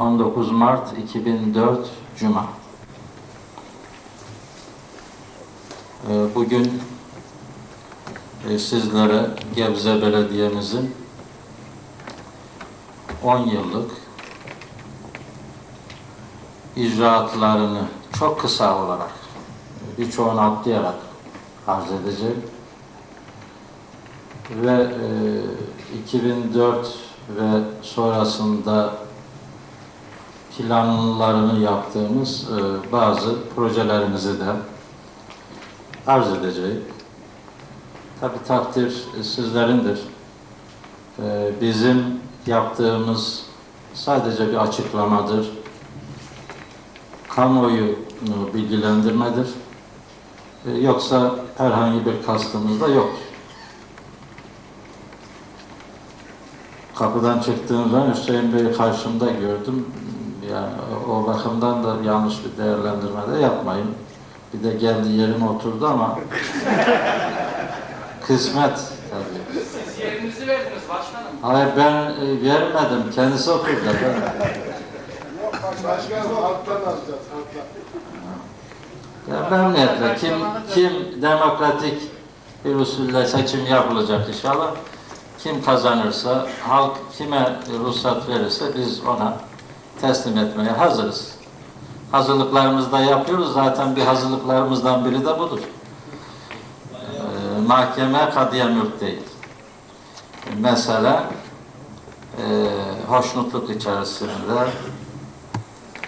19 Mart 2004 Cuma. Ee, Bugün e, sizlere Gebze Belediye'mizin 10 yıllık icraatlarını çok kısa olarak birçoğunu atlayarak arz edeceğim. Ve e, 2004 ve sonrasında planlarını yaptığımız e, bazı projelerimizi de arz edeceğim. Tabi takdir sizlerindir. E, bizim yaptığımız sadece bir açıklamadır. Kamuoyunu bilgilendirmedir. E, yoksa herhangi bir kastımız da yoktur. Kapıdan çıktığımda Hüseyin Bey'i karşımda gördüm. Yani o bakımdan da yanlış bir değerlendirme de yapmayın. Bir de geldi yerime oturdu ama kısmet tabii. Siz yerinizi verdiniz başkanım. Hayır ben e, vermedim. Kendisi oturdu. Ben, Başkanım alttan alacağız. Alttan. ya memnuniyetle kim, kim demokratik bir usulle seçim yapılacak inşallah. Kim kazanırsa, halk kime ruhsat verirse biz ona teslim etmeye hazırız. Hazırlıklarımızı da yapıyoruz. Zaten bir hazırlıklarımızdan biri de budur. Ee, mahkeme kadıya mülk değil. Mesela e, hoşnutluk içerisinde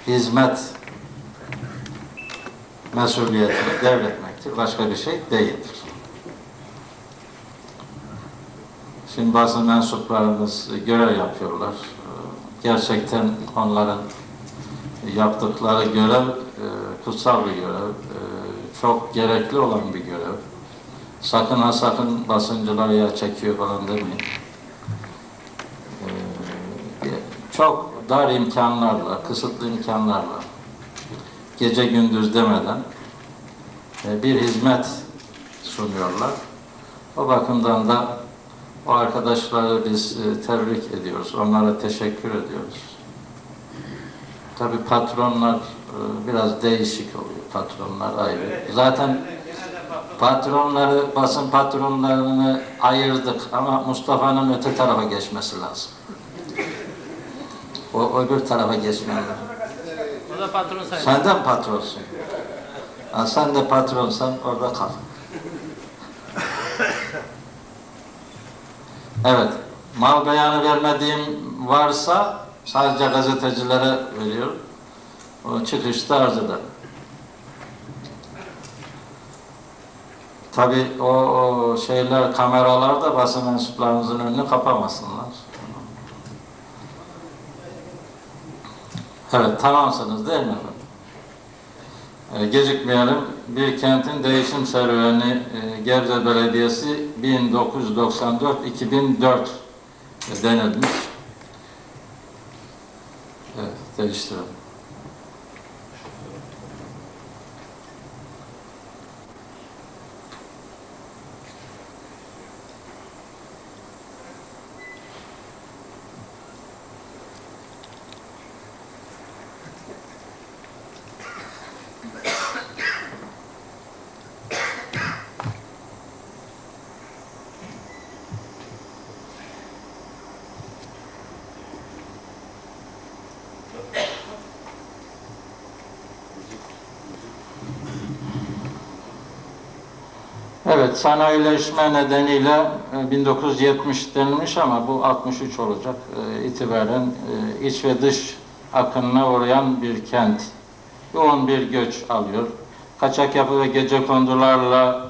hizmet mesuliyetini devretmektir. Başka bir şey değildir. Şimdi bazı mensuplarımız görev yapıyorlar. Gerçekten onların yaptıkları görev e, kutsal bir görev. e, Çok gerekli olan bir görev. Sakın ha sakın basıncılar ya çekiyor falan demeyin. Ee, Çok dar imkanlarla, kısıtlı imkanlarla, gece gündüz demeden e, bir hizmet sunuyorlar. O bakımdan da o arkadaşları biz e, tebrik ediyoruz. Onlara teşekkür ediyoruz. Tabii patronlar e, biraz değişik oluyor. Patronlar ayrı. Zaten patronları, basın patronlarını ayırdık ama Mustafa'nın öte tarafa geçmesi lazım. O öbür tarafa geçmeli. O da patron sayın. Sen de mi patronsun? Ha, sen de patronsan orada kal. Evet. Mal beyanı vermediğim varsa sadece gazetecilere veriyorum. O çıkışta arz ederim. Tabii o, o şeyler, kameralar da basın mensuplarımızın önünü kapamasınlar. Evet, tamamsınız değil mi efendim? Ee, gecikmeyelim. Bir kentin değişim serüveni e, Gebze Belediyesi 1994-2004 denilmiş. Evet, değiştirelim. Evet, sanayileşme nedeniyle e, 1970 denilmiş ama bu 63 olacak e, itibaren e, iç ve dış akınına uğrayan bir kent. Yoğun bir göç alıyor. Kaçak yapı ve gece kondularla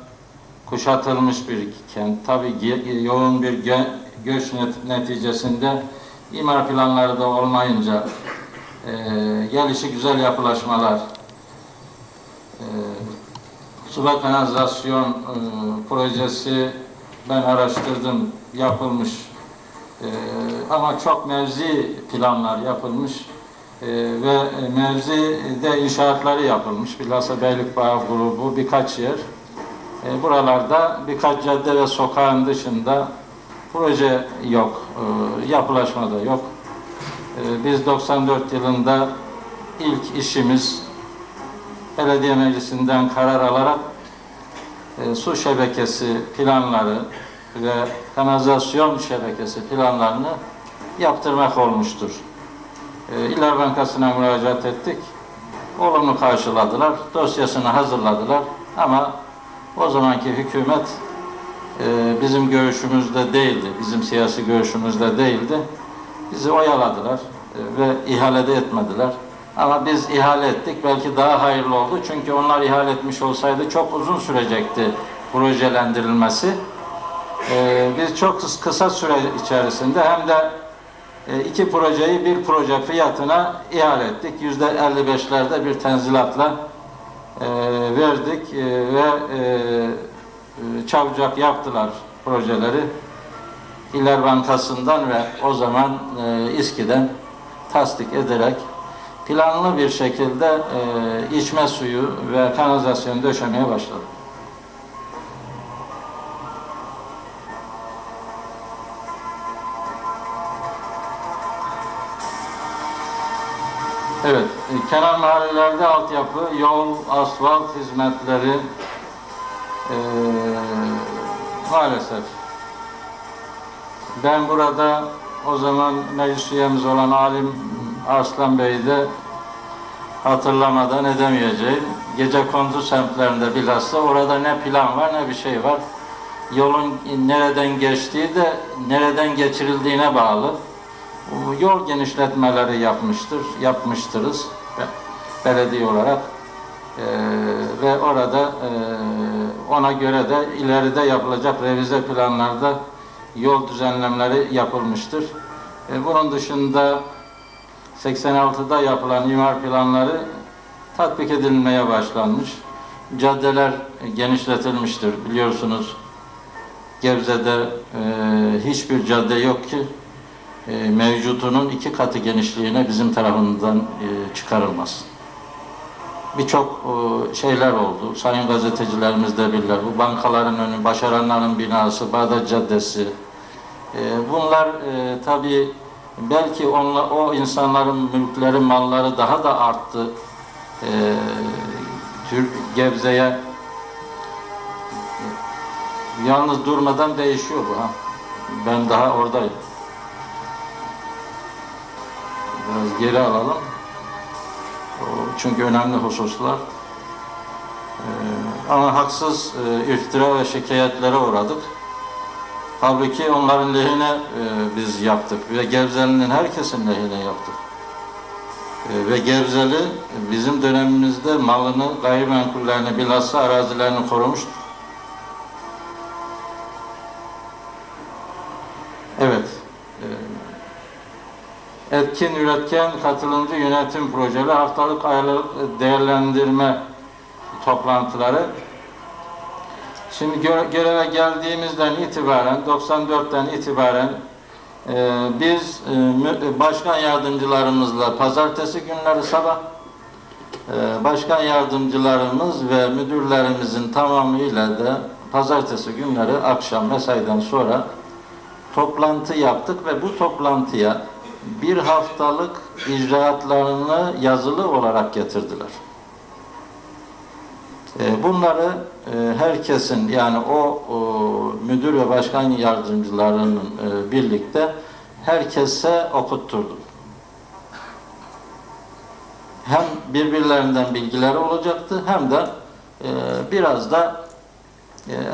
kuşatılmış bir kent. Tabii ge- yoğun bir gö- göç net- neticesinde imar planları da olmayınca e, gelişi güzel yapılaşmalar, e, Suda kanalizasyon e, projesi ben araştırdım, yapılmış. E, ama çok mevzi planlar yapılmış e, ve mevzide inşaatları yapılmış. Bilhassa Beylikbağı grubu birkaç yer. E, buralarda birkaç cadde ve sokağın dışında proje yok, e, yapılaşma da yok. Ee, Biz 94 yılında ilk işimiz belediye meclisinden karar alarak e, su şebekesi planları ve kanalizasyon şebekesi planlarını yaptırmak olmuştur. E, İller Bankası'na müracaat ettik. Olumlu karşıladılar. Dosyasını hazırladılar. Ama o zamanki hükümet e, bizim görüşümüzde değildi. Bizim siyasi görüşümüzde değildi. Bizi oyaladılar e, ve ihalede etmediler. Ama biz ihale ettik. Belki daha hayırlı oldu. Çünkü onlar ihale etmiş olsaydı çok uzun sürecekti projelendirilmesi. E, biz çok kıs- kısa süre içerisinde hem de e, iki projeyi bir proje fiyatına ihale ettik. Yüzde 55'lerde bir tenzilatla e, verdik e, ve e, e, çabucak yaptılar projeleri. İller Bankası'ndan ve o zaman e, İSKİ'den tasdik ederek planlı bir şekilde e, içme suyu ve kanalizasyon döşemeye başladı. Evet, e, kenar mahallelerde altyapı, yol, asfalt hizmetleri e, maalesef ben burada o zaman meclis üyemiz olan Alim Arslan Bey'i de hatırlamadan edemeyeceğim. Gece kondu semtlerinde bilhassa orada ne plan var ne bir şey var. Yolun nereden geçtiği de nereden geçirildiğine bağlı. Yol genişletmeleri yapmıştır, yapmıştırız be- belediye olarak. Ee, ve orada e, ona göre de ileride yapılacak revize planlarda yol düzenlemeleri yapılmıştır. E, bunun dışında 86'da yapılan imar planları tatbik edilmeye başlanmış. Caddeler genişletilmiştir biliyorsunuz. Gebze'de e, hiçbir cadde yok ki e, mevcutunun iki katı genişliğine bizim tarafından e, çıkarılmaz. Birçok e, şeyler oldu. Sayın gazetecilerimiz de bilirler. Bu bankaların önü, başaranların binası, Bağdat Caddesi. E, bunlar e, tabii belki onla, o insanların mülkleri, malları daha da arttı. E, Türk Gebze'ye yalnız durmadan değişiyor bu ha. Ben daha oradayım. Biraz geri alalım. Çünkü önemli hususlar. Ee, ama haksız e, iftira ve şikayetlere uğradık. Halbuki onların lehine e, biz yaptık ve Gebzeli'nin herkesin lehine yaptık. E, ve Gebzeli bizim dönemimizde malını, gayrimenkullerini, bilhassa arazilerini korumuştur. Evet. E, etkin, üretken, katılımcı yönetim projeleri, haftalık aylık değerlendirme toplantıları. Şimdi gö- göreve geldiğimizden itibaren, 94'ten itibaren e, biz e, mü- başkan yardımcılarımızla pazartesi günleri sabah, e, başkan yardımcılarımız ve müdürlerimizin tamamıyla da pazartesi günleri akşam mesaiden sonra toplantı yaptık ve bu toplantıya bir haftalık icraatlarını yazılı olarak getirdiler. E, Bunları e, herkesin yani o, müdür ve başkan yardımcılarının e, birlikte herkese okutturdum. Hem birbirlerinden bilgileri olacaktı hem de e, biraz da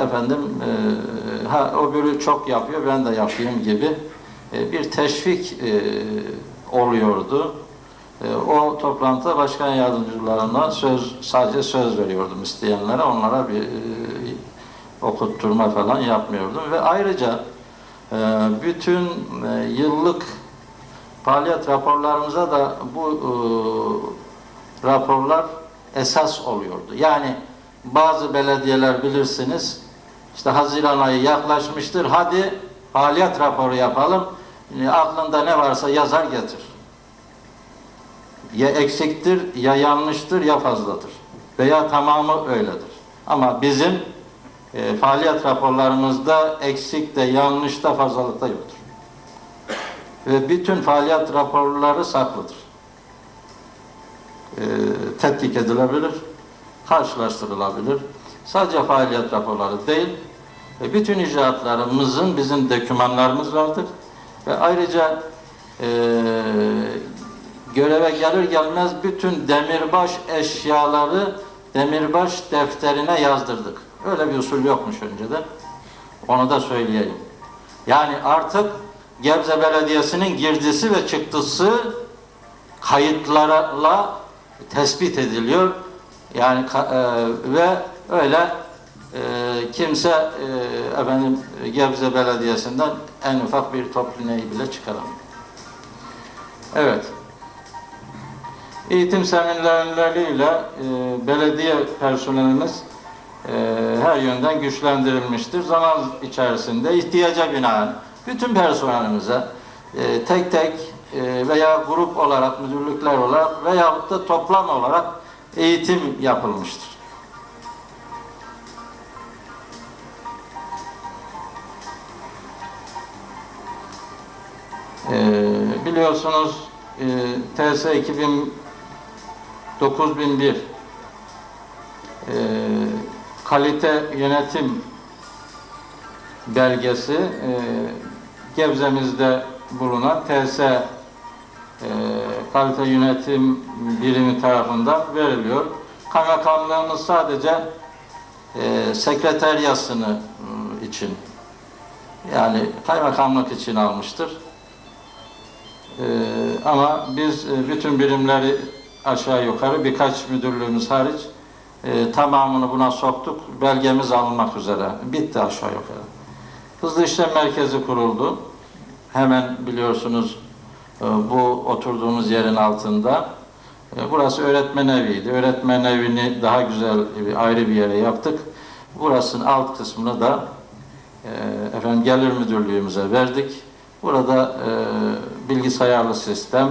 efendim ha öbürü çok yapıyor ben de yapayım gibi bir teşvik oluyordu. E, o toplantıda başkan yardımcılarına söz sadece söz veriyordum isteyenlere onlara bir e, okutturma falan yapmıyordum ve ayrıca e, bütün e, yıllık faaliyet raporlarımıza da bu e, raporlar esas oluyordu. Yani bazı belediyeler bilirsiniz işte Haziran ayı yaklaşmıştır. Hadi faaliyet raporu yapalım. Aklında ne varsa yazar getir. Ya eksiktir, ya yanlıştır, ya fazladır. Veya tamamı öyledir. Ama bizim e, faaliyet raporlarımızda eksik de yanlış da fazlalık da yoktur. ve bütün faaliyet raporları saklıdır. E, tetkik edilebilir, karşılaştırılabilir. Sadece faaliyet raporları değil, e, bütün icraatlarımızın bizim dokümanlarımız vardır ve ayrıca e, göreve gelir gelmez bütün demirbaş eşyaları demirbaş defterine yazdırdık. Öyle bir usul yokmuş önceden. Onu da söyleyeyim. Yani artık Gebze Belediyesi'nin girdisi ve çıktısı kayıtlarla tespit ediliyor. Yani e, ve öyle e, kimse e, efendim Gebze Belediyesi'nden en ufak bir iğneyi bile çıkaramıyor. Evet. Eğitim seminerleriyle e, belediye personelimiz e, her yönden güçlendirilmiştir. Zaman içerisinde ihtiyaca binaen bütün personelimize e, tek tek e, veya grup olarak, müdürlükler olarak veyahut da toplam olarak eğitim yapılmıştır. Ee, biliyorsunuz e, TS 2000 9001 e, kalite yönetim belgesi e, Gebze'mizde bulunan TS e, kalite yönetim birimi tarafından veriliyor. Kaymakamlığımız sadece e, sekreteryasını e, için yani kaymakamlık için almıştır. Ee, ama biz e, bütün birimleri aşağı yukarı birkaç müdürlüğümüz hariç e, tamamını buna soktuk. Belgemiz alınmak üzere. Bitti aşağı yukarı. Hızlı işlem merkezi kuruldu. Hemen biliyorsunuz e, bu oturduğumuz yerin altında. E, burası öğretmen eviydi. Öğretmen evini daha güzel bir, ayrı bir yere yaptık. Burasının alt kısmını da e, efendim gelir müdürlüğümüze verdik. Burada e, bilgisayarlı sistem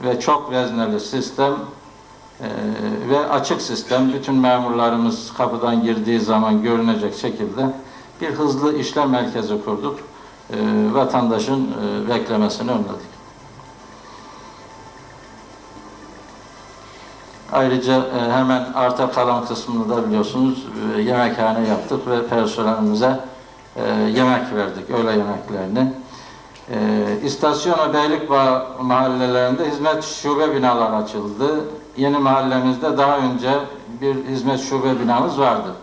ve çok vezneli sistem e, ve açık sistem bütün memurlarımız kapıdan girdiği zaman görünecek şekilde bir hızlı işlem merkezi kurduk. E, vatandaşın e, beklemesini önledik. Ayrıca e, hemen arta kalan kısmını da biliyorsunuz e, yemekhane yaptık ve personelimize e, yemek verdik, öğle yemeklerini. E, İstasyon ve Beylikbağ mahallelerinde hizmet şube binalar açıldı. Yeni mahallemizde daha önce bir hizmet şube binamız vardı.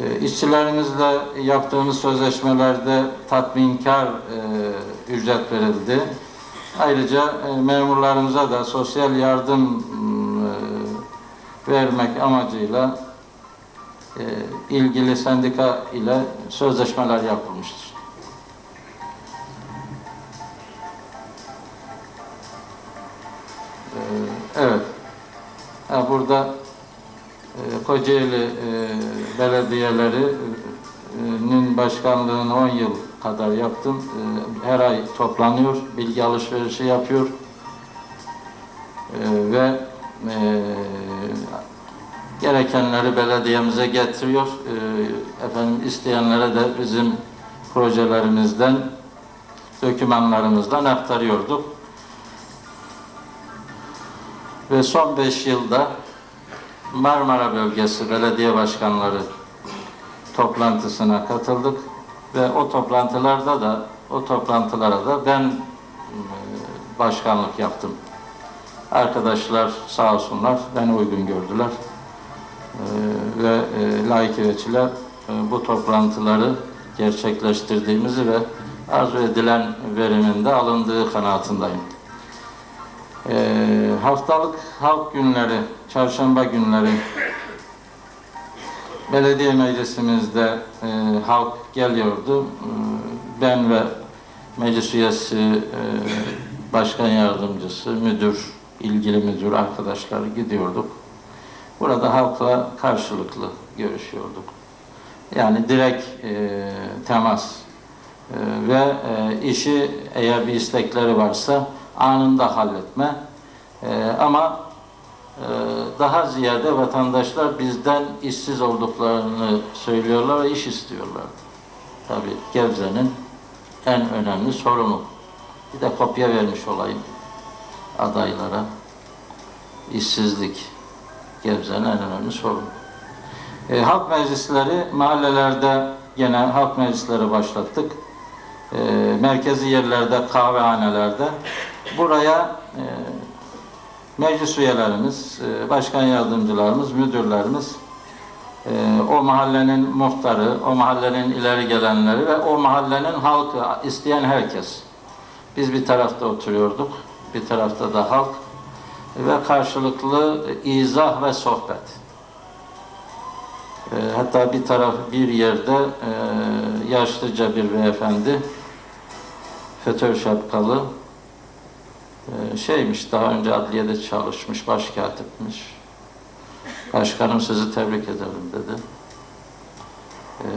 E, işçilerimizle yaptığımız sözleşmelerde tatminkar e, ücret verildi. Ayrıca e, memurlarımıza da sosyal yardım e, vermek amacıyla ilgili sendika ile sözleşmeler yapılmıştır. E, evet. Burada e, Kocaeli e, belediyelerinin başkanlığını 10 yıl kadar yaptım. E, her ay toplanıyor, bilgi alışverişi yapıyor ve gerekenleri belediyemize getiriyor. E, efendim isteyenlere de bizim projelerimizden, dokümanlarımızdan aktarıyorduk. Ve son beş yılda Marmara Bölgesi Belediye Başkanları toplantısına katıldık ve o toplantılarda da o toplantılara da ben e, başkanlık yaptım. Arkadaşlar sağ olsunlar beni uygun gördüler. E, ve e, layık üyetçiler e, bu toplantıları gerçekleştirdiğimizi ve arzu edilen verimin de alındığı kanaatindeyim. E, haftalık halk günleri, çarşamba günleri belediye meclisimizde e, halk geliyordu. E, ben ve meclis üyesi, başkan yardımcısı, müdür, ilgili müdür arkadaşlar gidiyorduk. Burada halkla karşılıklı görüşüyorduk. Yani direkt e, temas e, ve e, işi eğer bir istekleri varsa anında halletme. E, ama e, daha ziyade vatandaşlar bizden işsiz olduklarını söylüyorlar ve iş istiyorlar. Tabii Gebze'nin en önemli sorunu. Bir de kopya vermiş olayım adaylara. İşsizlik Gebze'nin en önemli sorunu. E, halk meclisleri mahallelerde gene halk meclisleri başlattık. E, merkezi yerlerde, kahvehanelerde. Buraya e, meclis üyelerimiz, e, başkan yardımcılarımız, müdürlerimiz, e, o mahallenin muhtarı, o mahallenin ileri gelenleri ve o mahallenin halkı, isteyen herkes. Biz bir tarafta oturuyorduk, bir tarafta da halk ve karşılıklı izah ve sohbet. E, hatta bir taraf bir yerde e, yaşlıca bir beyefendi, FETÖ şapkalı, e, şeymiş, daha önce adliyede çalışmış, başkatipmiş. Başkanım sizi tebrik ederim dedi. E,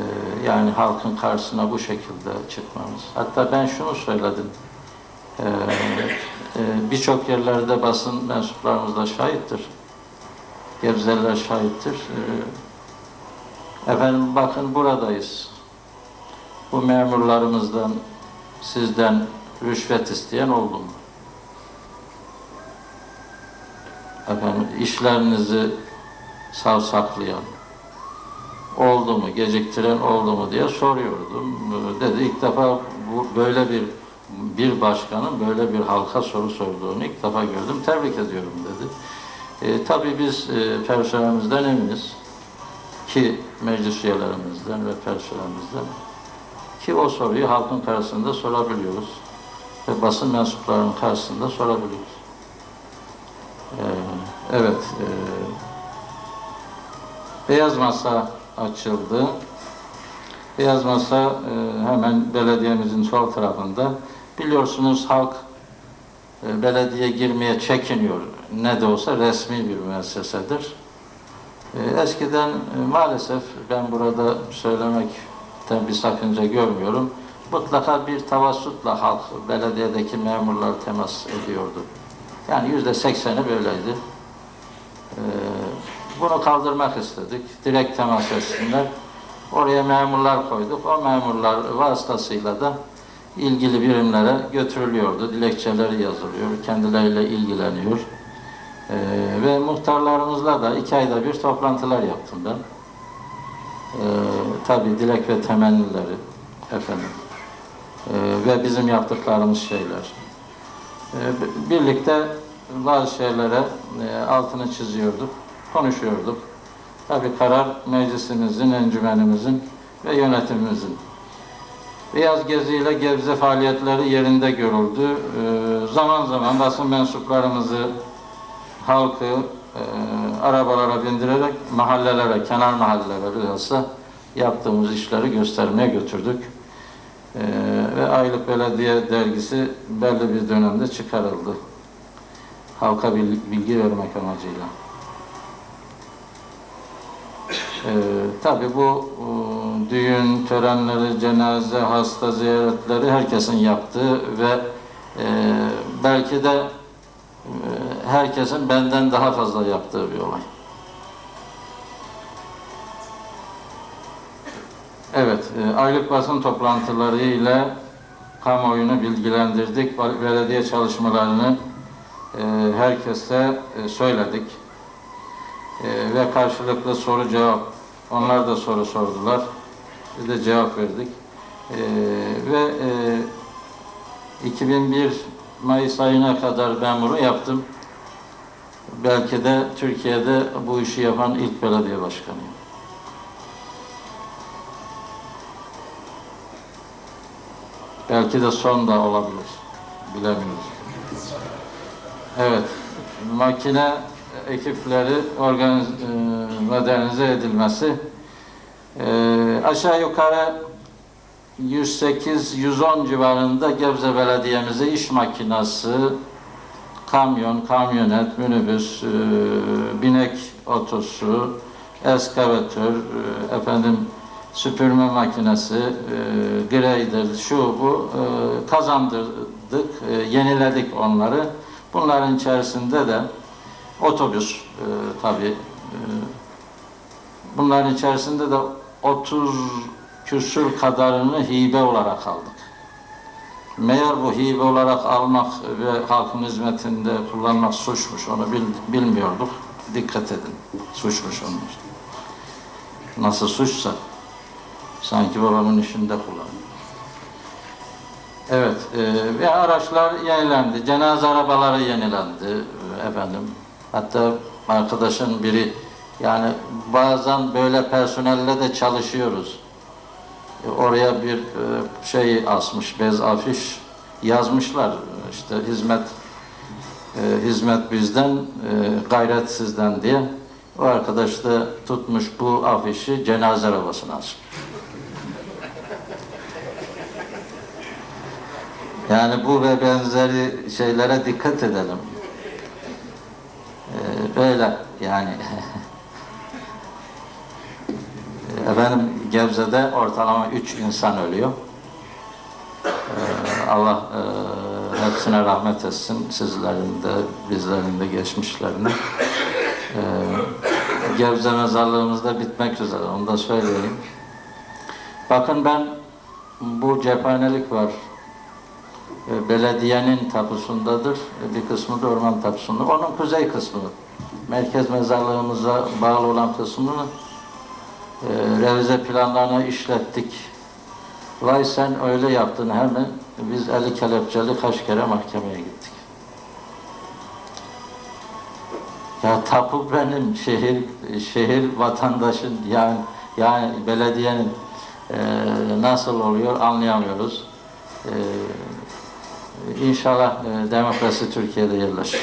yani halkın karşısına bu şekilde çıkmamız. Hatta ben şunu söyledim. E, Birçok yerlerde basın mensuplarımız da şahittir. Gebzeliler şahittir. E, efendim bakın buradayız. Bu memurlarımızdan, sizden rüşvet isteyen oldu mu? Efendim işlerinizi savsaklayan oldu mu, geciktiren oldu mu diye soruyordum. Dedi ilk defa bu böyle bir bir başkanın böyle bir halka soru sorduğunu ilk defa gördüm. Tebrik ediyorum dedi. E, tabii biz e, personelimizden eminiz ki meclis üyelerimizden ve personelimizden ki o soruyu halkın karşısında sorabiliyoruz ve basın mensuplarının karşısında sorabiliyoruz. Ee, evet, e, Beyaz Masa açıldı. Beyaz Masa e, hemen belediyemizin sol tarafında. Biliyorsunuz halk e, belediye girmeye çekiniyor. Ne de olsa resmi bir müessesedir. E, eskiden e, maalesef ben burada söylemekten bir sakınca görmüyorum. Mutlaka bir tavassutla halk belediyedeki memurlar temas ediyordu. Yani yüzde sekseni böyleydi. Bunu kaldırmak istedik. Direkt temas etsinler. Oraya memurlar koyduk. O memurlar vasıtasıyla da ilgili birimlere götürülüyordu. Dilekçeleri yazılıyor. Kendileriyle ilgileniyor. Ee, ve muhtarlarımızla da iki ayda bir toplantılar yaptım ben. Ee, tabii dilek ve temennileri efendim. Ee, ve bizim yaptıklarımız şeyler. Ee, birlikte bazı şeylere e, altını çiziyorduk, konuşuyorduk. Tabii karar meclisimizin, encümenimizin ve yönetimimizin. Beyaz Gezi ile Gebze faaliyetleri yerinde görüldü. Ee, zaman zaman basın mensuplarımızı, halkı e, arabalara bindirerek mahallelere, kenar mahallelere bilhassa yaptığımız işleri göstermeye götürdük. Ee, ve Aylık Belediye dergisi belli bir dönemde çıkarıldı. Halka bil- bilgi vermek amacıyla. Ee, Tabi bu e, düğün törenleri, cenaze, hasta ziyaretleri herkesin yaptığı ve e, belki de e, herkesin benden daha fazla yaptığı bir olay. Evet, e, aylık basın toplantıları ile kamuoyunu bilgilendirdik. Bel- Belediye çalışmalarını e, herkese e, söyledik. E, ve karşılıklı soru cevap, onlar da soru sordular. Biz de cevap verdik. E, ve e, 2001 Mayıs ayına kadar ben bunu yaptım. Belki de Türkiye'de bu işi yapan ilk belediye başkanıyım. Belki de son da olabilir. Bilemiyoruz. Evet. Makine ekipleri organiz, e, modernize edilmesi e, aşağı yukarı 108-110 civarında Gebze Belediye'mize iş makinası, kamyon, kamyonet, minibüs, e, binek otosu, eskavatör, e, efendim süpürme makinesi, e, grader, şu bu e, kazandırdık, e, yeniledik onları. Bunların içerisinde de otobüs e, tabii e, bunların içerisinde de 30 küsür kadarını hibe olarak aldık. Meğer bu hibe olarak almak ve halkın hizmetinde kullanmak suçmuş. Onu bil- bilmiyorduk. Dikkat edin. Suçmuş için. Nasıl suçsa sanki babamın işinde kullanıyor. Evet, e, ve araçlar yenilendi. Cenaze arabaları yenilendi efendim. Hatta arkadaşın biri yani bazen böyle personelle de çalışıyoruz. E, Oraya bir e, şey asmış, bez afiş yazmışlar. İşte hizmet e, hizmet bizden, gayret sizden diye. O arkadaş da tutmuş bu afişi cenaze arabasına asmış. Yani bu ve benzeri şeylere dikkat edelim. Ee, böyle yani. Efendim Gebze'de ortalama üç insan ölüyor. Ee, Allah e, hepsine rahmet etsin. Sizlerin de bizlerin de geçmişlerine. Ee, Gebze mezarlığımızda bitmek üzere. Onu da söyleyeyim. Bakın ben bu cephanelik var. E, belediyenin tapusundadır. E, Bir kısmı da orman tapusunda. Onun kuzey kısmı. Merkez mezarlığımıza bağlı olan kısmını e, revize planlarına işlettik. Vay sen öyle yaptın hemen. Biz eli kelepçeli kaç kere mahkemeye gittik. Ya tapu benim şehir şehir vatandaşın yani yani belediyenin e, nasıl oluyor anlayamıyoruz. E, İnşallah e, demokrasi Türkiye'de yerleşir.